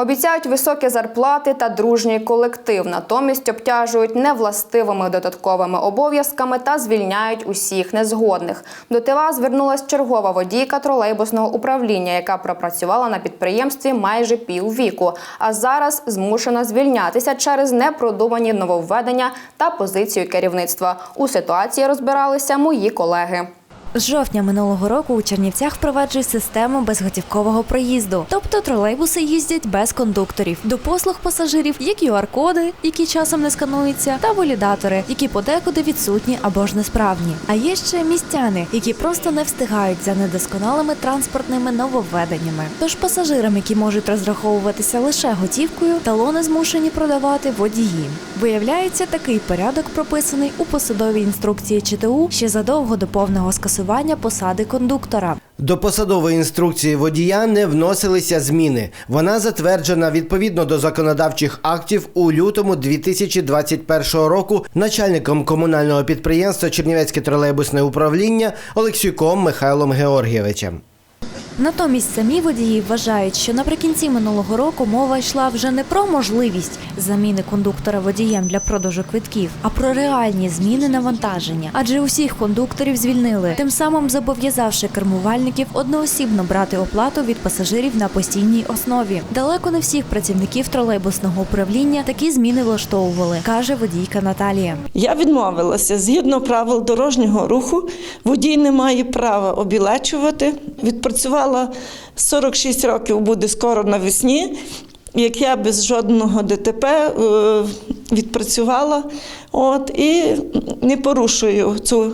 Обіцяють високі зарплати та дружній колектив, натомість обтяжують невластивими додатковими обов'язками та звільняють усіх незгодних. До ТИВА звернулась чергова водійка тролейбусного управління, яка пропрацювала на підприємстві майже піввіку, а зараз змушена звільнятися через непродумані нововведення та позицію керівництва. У ситуації розбиралися мої колеги. З жовтня минулого року у Чернівцях впроваджують систему безготівкового проїзду, тобто тролейбуси їздять без кондукторів. До послуг пасажирів є QR-коди, які часом не скануються, та валідатори, які подекуди відсутні або ж несправні. А є ще містяни, які просто не встигають за недосконалими транспортними нововведеннями. Тож пасажирам, які можуть розраховуватися лише готівкою, талони змушені продавати водії. Виявляється, такий порядок прописаний у посадовій інструкції ЧТУ ще задовго до повного скасування посади кондуктора. До посадової інструкції водія не вносилися зміни. Вона затверджена відповідно до законодавчих актів у лютому 2021 року начальником комунального підприємства Чернівецьке тролейбусне управління Олексюком Михайлом Георгійовичем. Натомість самі водії вважають, що наприкінці минулого року мова йшла вже не про можливість заміни кондуктора водієм для продажу квитків, а про реальні зміни навантаження. Адже усіх кондукторів звільнили, тим самим зобов'язавши кермувальників одноосібно брати оплату від пасажирів на постійній основі. Далеко не всіх працівників тролейбусного управління такі зміни влаштовували, каже водійка Наталія. Я відмовилася згідно правил дорожнього руху. Водій не має права обілечувати. Відпрацювала 46 років, буде скоро навесні. Як я без жодного ДТП е, відпрацювала, от і не порушую цю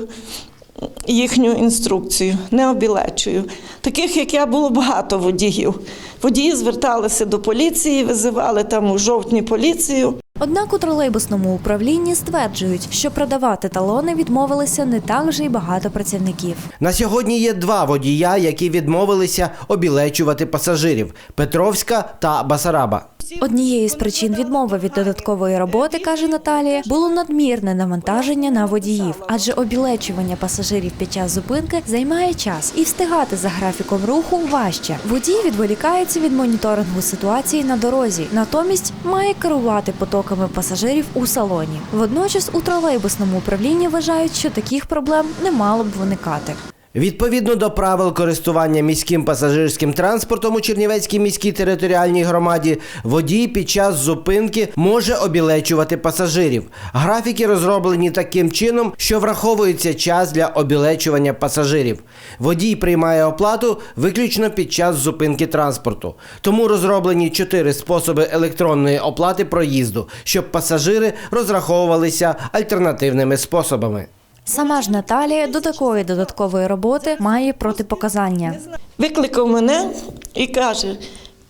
їхню інструкцію, не обілечую. Таких, як я, було багато водіїв. Водії зверталися до поліції, визивали там у жовтні поліцію. Однак у тролейбусному управлінні стверджують, що продавати талони відмовилися не так вже й багато працівників. На сьогодні є два водія, які відмовилися обілечувати пасажирів Петровська та Басараба. Однією з причин відмови від додаткової роботи, каже Наталія, було надмірне навантаження на водіїв, адже обілечування пасажирів під час зупинки займає час і встигати за графіком руху важче. Водій відволікається від моніторингу ситуації на дорозі, натомість має керувати потоками пасажирів у салоні. Водночас у тролейбусному управлінні вважають, що таких проблем не мало б виникати. Відповідно до правил користування міським пасажирським транспортом у Чернівецькій міській територіальній громаді, водій під час зупинки може обілечувати пасажирів. Графіки розроблені таким чином, що враховується час для обілечування пасажирів. Водій приймає оплату виключно під час зупинки транспорту. Тому розроблені чотири способи електронної оплати проїзду, щоб пасажири розраховувалися альтернативними способами. Сама ж Наталія до такої додаткової роботи має протипоказання. Викликав мене і каже: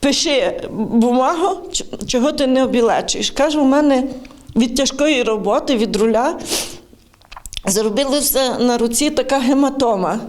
пиши бумагу, чого ти не обілечуєш. Каже, у мене від тяжкої роботи, від руля, зробилася на руці така гематома.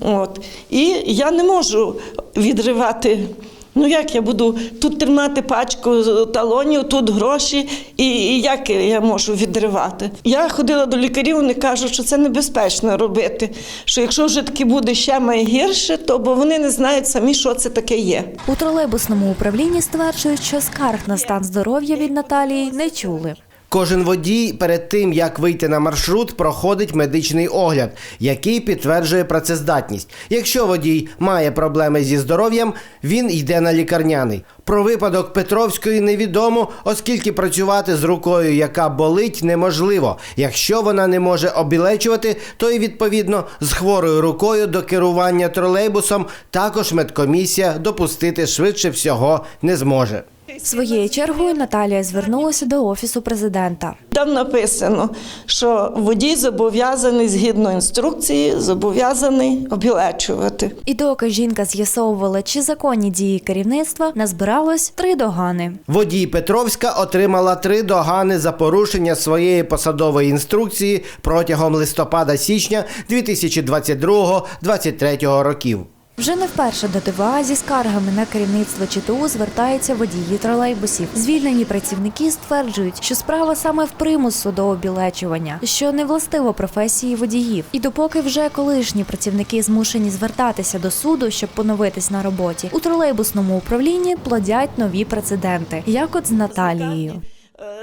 От. І я не можу відривати. Ну як я буду тут тримати пачку талонів, тут гроші, і, і як я можу відривати? Я ходила до лікарів, вони кажуть, що це небезпечно робити. Що якщо вже таки буде ще має гірше, то бо вони не знають самі, що це таке є. У тролейбусному управлінні стверджують, що скарг на стан здоров'я від Наталії не чули. Кожен водій перед тим, як вийти на маршрут, проходить медичний огляд, який підтверджує працездатність. Якщо водій має проблеми зі здоров'ям, він йде на лікарняний. Про випадок Петровської невідомо, оскільки працювати з рукою, яка болить, неможливо. Якщо вона не може обілечувати, то і відповідно з хворою рукою до керування тролейбусом також медкомісія допустити швидше всього не зможе. Своєю чергою Наталія звернулася до офісу президента. Там написано, що водій зобов'язаний згідно інструкції, зобов'язаний обілечувати. І доки жінка з'ясовувала, чи законні дії керівництва, назбиралось три догани. Водій Петровська отримала три догани за порушення своєї посадової інструкції протягом листопада-січня 2022-2023 років. Вже не вперше до ТВА зі скаргами на керівництво ЧТУ звертаються водії тролейбусів. Звільнені працівники стверджують, що справа саме в примусу до обілечування, що не властиво професії водіїв. І допоки вже колишні працівники змушені звертатися до суду, щоб поновитись на роботі, у тролейбусному управлінні плодять нові прецеденти, як от з Наталією.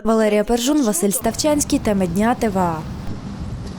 Валерія Пержун, Василь Ставчанський, теми дня ТВА.